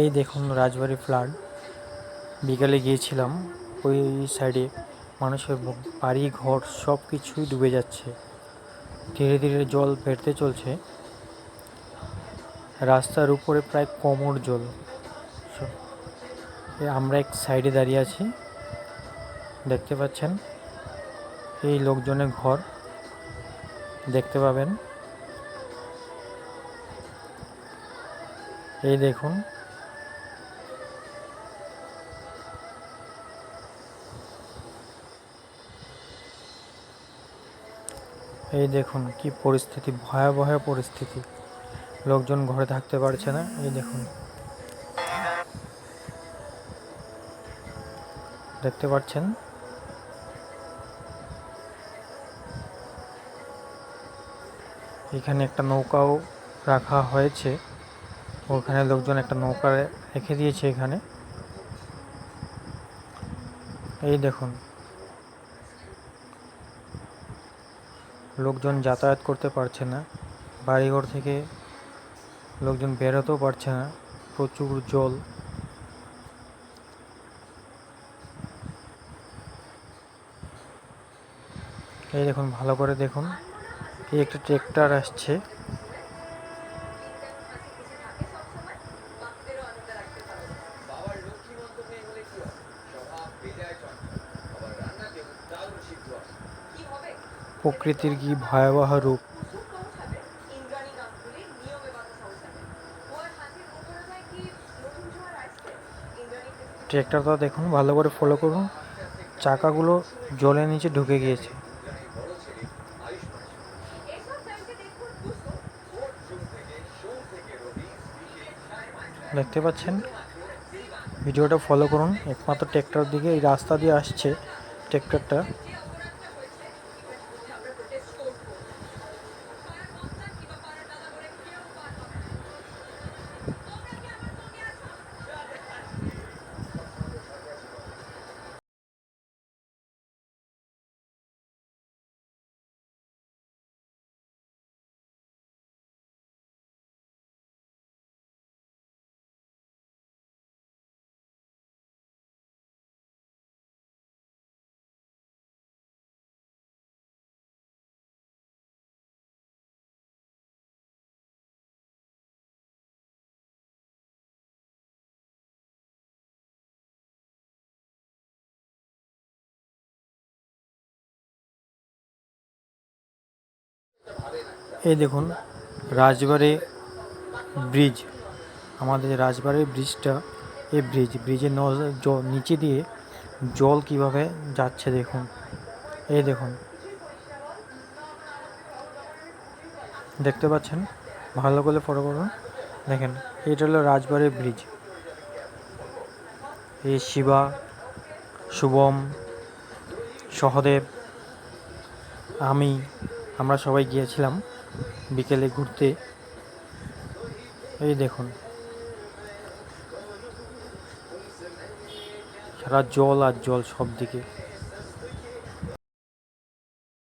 এই দেখুন রাজবাড়ি ফ্লাড বিকালে গিয়েছিলাম, ওই সাইডে মানুষের বাড়ি, ঘর সব কিছুই ডুবে যাচ্ছে। ধীরে ধীরে জল বেড়তে চলছে। রাস্তার উপরে প্রায় কোমর জল। আমরা এক সাইডে দাঁড়িয়ে আছি। দেখতে পাচ্ছেন? এই লোকজনের ঘর দেখতে পাবেন। এই দেখুন এই দেখুন কি পরিস্থিতি, ভয়াবহ পরিস্থিতি। লোকজন ঘরে থাকতে পারছে না, এই দেখুন। দেখতে পাচ্ছেন? এখানে একটা নৌকাও রাখা হয়েছে। ওখানে লোকজন একটা নৌকা রেখে দিয়েছে এখানে। এই দেখুন। লোকজন যাতায়াত করতে পারছে না। বাড়িঘর থেকে লোকজন বেরোতেও পারছে না। প্রচুর জল। এই দেখুন, ভালো করে দেখুন এই একটা ট্রেক্টর আসছে। নতুন ঝড় আসছে ইন্দ্রাণী ট্রেক্টরটা দেখুন, ভালো করে ফলো করুন। চাকাগুলো জলের নিচে ঢুকে গিয়েছে। দেখতে পাচ্ছেন? ভিডিওটা ফলো করুন। একমাত্র ট্রেক্টর দিকে এই রাস্তা দিয়ে আসছে ট্রেক্টরটা। এই দেখুন, রাজবাড়ি ব্রিজ। আমাদের রাজবাড়ির ব্রিজটা, এই ব্রিজ, ব্রিজের নিচে দিয়ে জল কীভাবে যাচ্ছে দেখুন। এই দেখুন। দেখতে পাচ্ছেন? ভালো করে ফটো করুন। দেখেন, এটা হলো রাজবাড়ির ব্রিজ। এই শিবা, শুভম, সহদেব, আমি আমরা সবাই গিয়েছিলাম বিকেলে ঘুরতে। এই দেখুন। সারা জল আর জল সব দিকে